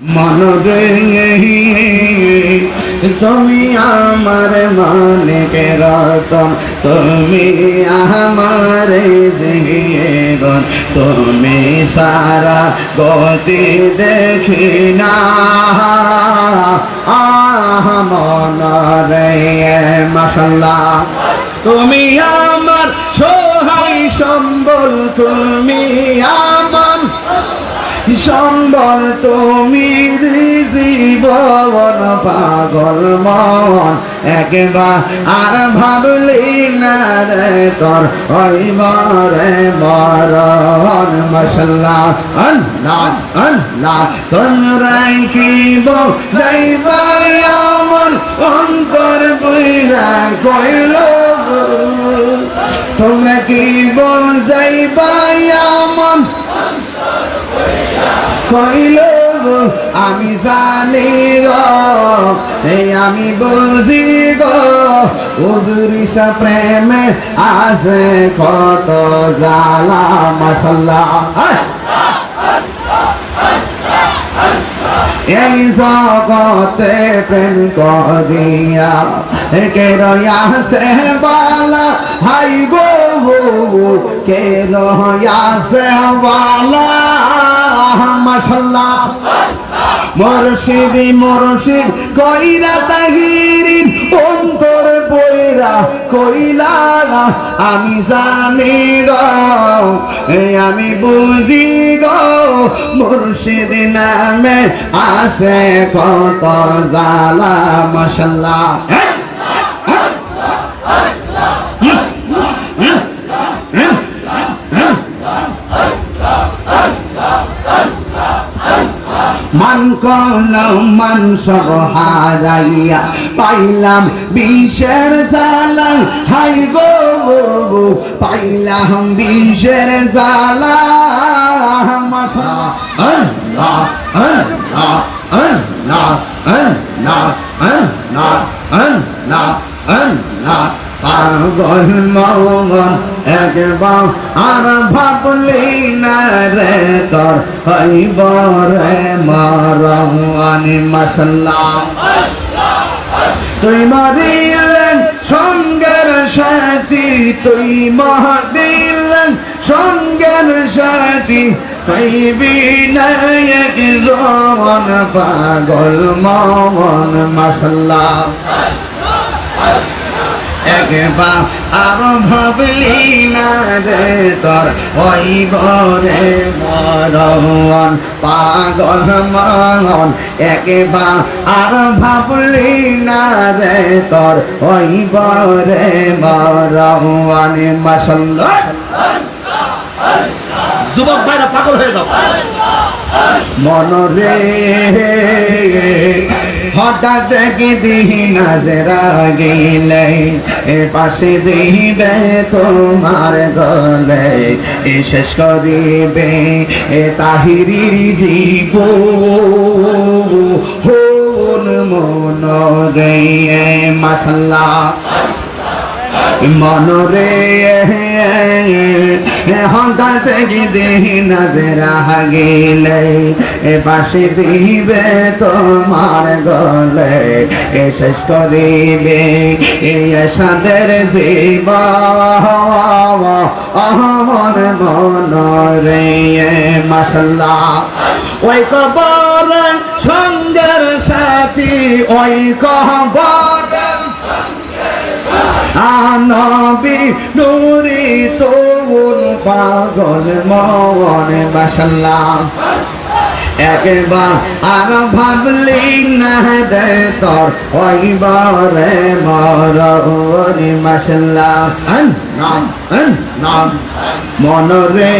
মন তুমি আমার মালিক রতন, তুমি আমার জীবন, তুমি সারা গতি দেখি না আহ মন রে মাসাল্লাহ তুমি আমার সহায় সম্বল, তুমি সম্বল তুমি জীবন পাগল মন। একবার আর ভাবলি না রে তোর ওই মরে মরণ। মশলা আল্লাহ আল্লাহ, তোমরাই কি যাইবাই আমার অন্তর বইরা কইল তোমরা কি বল আমার কইল, আমি জানি গো এই আমি বুঝি গো উজুরিসা প্রেমে আছে কত জালা মশাল্লা এই জগতে প্রেম করিয়া, কে রয়াসে বালা? হাই গো কে রয়াসে বালা? মাশাল্লাহ মুর্শিদি কইরা তাহিরিন, অন্তর বইরা কইলা, আমি জানি গো আমি বুঝি গো, মুর্শিদ নামে আসে কত জালা মাশাল্লাহ। মান কলম, মান সব হারাইয়া পাইলাম বিষের জালা হাই গো, পাইলাম বিষের জালা মাসা আল্লাহ আল্লাহ আল্লাহ আল্লাহ আল্লাহ আল্লাহ আল্লাহ। পাগল মন একবার আর ভাবলি না রে তোর, হইব রে মারানি মশলা তুই মরিলেন, সঙ্গের সাথী, তুই মহাদিলেন সঙ্গের সাথী, পাইবি না একজন পাগল মন মশলা একবার আর ভাবলি না রে তোর ওই ঘরে মরণ পাগল মরণ। একবার আর ভাবলি না রে তোর ওই ঘরে মরণ। মাসাল্লাহ যুবক ভাইরা পাগল হয়ে যাও। মনরে হঠাৎ দেখি দিহি নাজরা গেলে? এ পাশে দিবে তোমার গলে, এ শেষ করিবে এ তাহিরির জীব হন মনরে মাসাল্লাহ মনরে হঠাৎ দেহি নজরা গেলে এ পাশে দিবে তোমার গলে, এ শেষ করিবে এ সাদের জীব অহমর মনরে মাসাল্লাহ ওই কবর সঙ্গের সাথী, ওই কবর আনবি নুরি তোর পাগল মন মাসাল্লাহ একবার আর ভাবলি না দে তোর ওইবারে মরি মাসাল্লাহ নাম নাম মনরে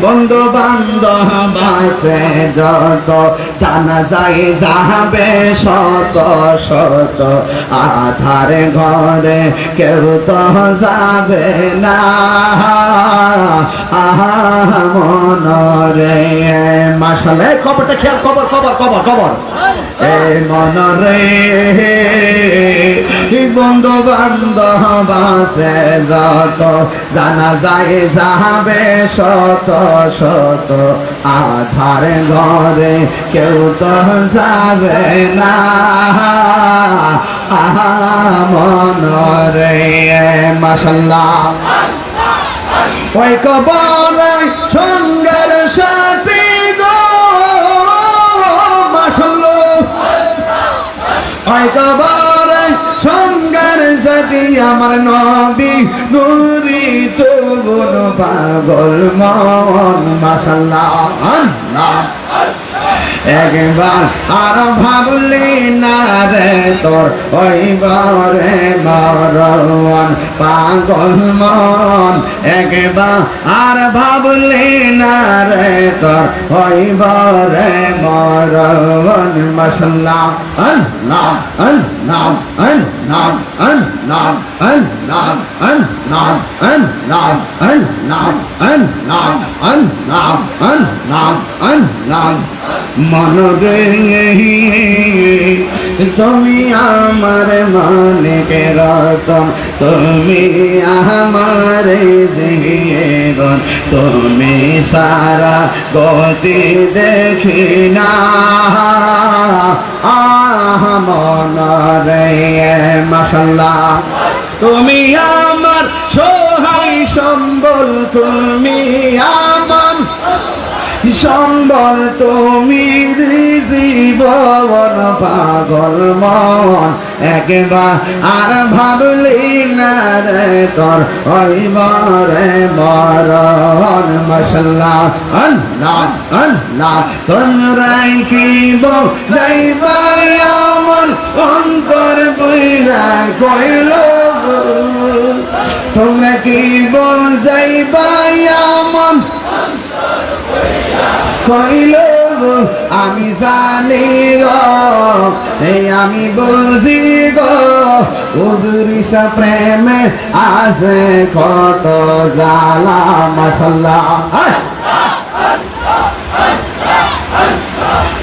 বন্ধু বান্ধব আছে যত, জানা যায় যাবে শত শত। আধার ঘরে কেউ তো যাবে না। আহা মনরে মাসালে খেয়াল কবর কবর কবর কবর এ বন্ধু বান্ধব যত, জানা যায় যাবে শত শত। আধার ঘরে কেউ তো যাবে না। মাসাল্লাহ ওই কবর সঙ্গের ওই কবর সঙ্গের যদি আমার নবী নুরি তো গুণ পাগল মন মাসাল্লাহ আল্লাহ। একবার আর ভাবলি না রে তোর ওই ঘরে মরণ পাগল মন একবার আর ভাবলি না রে তোর ওই ঘরে মরণ মশলা আল্লাহ আল্লাহ আল্লাহ আল্লাহ আল্লাহ আল্লাহ আল্লাহ আল্লাহ আল্লাহ আল্লাহ আল্লাহ আল্লাহ মনরে তুমি আমার মালিক রতন, তুমি আমার জীবন, তুমি সারা গতি দেখি না আহ, মনরে মাসাল্লাহ তুমি আমার সহায় সম্বল তুমি সম্বল তুমি জীবন পাগল মন। একবার আর ভাবলি না রে তোর, ওই মরে মরণ। মশলা আল্লাহ তোমরাই কি যাইবাই আমার অন্তর বইরা কইল তোমরা কি বল যাইবাই কইল আমি জানি এই আমি বুঝি গো উজুরিসা প্রেমে আছে কত জালা মশলা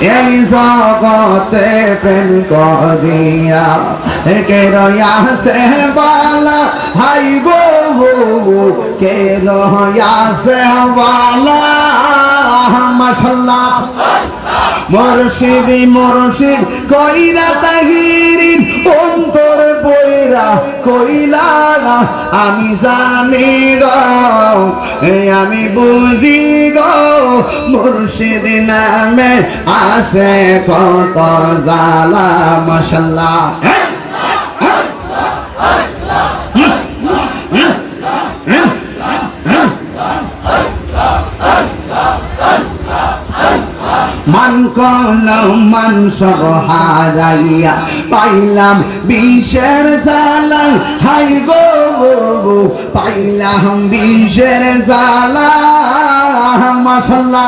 এই জগতে প্রেম করিয়া কে রয়াসে বালা, হাই গো, কে রয়াসে বালা। মশলা মুর্শিদি, মুর্শিদ, কইরা তাহিরিন, অন্তর বইরা কইলা, আমি জানি গো আমি বুঝি গো, মুর্শিদ নামে আসে কত জালা মশলা মান কলম মান সব হারাইয়া পাইলাম বিষের জালা হাই গো পাইলাম বিষের জালা মশলা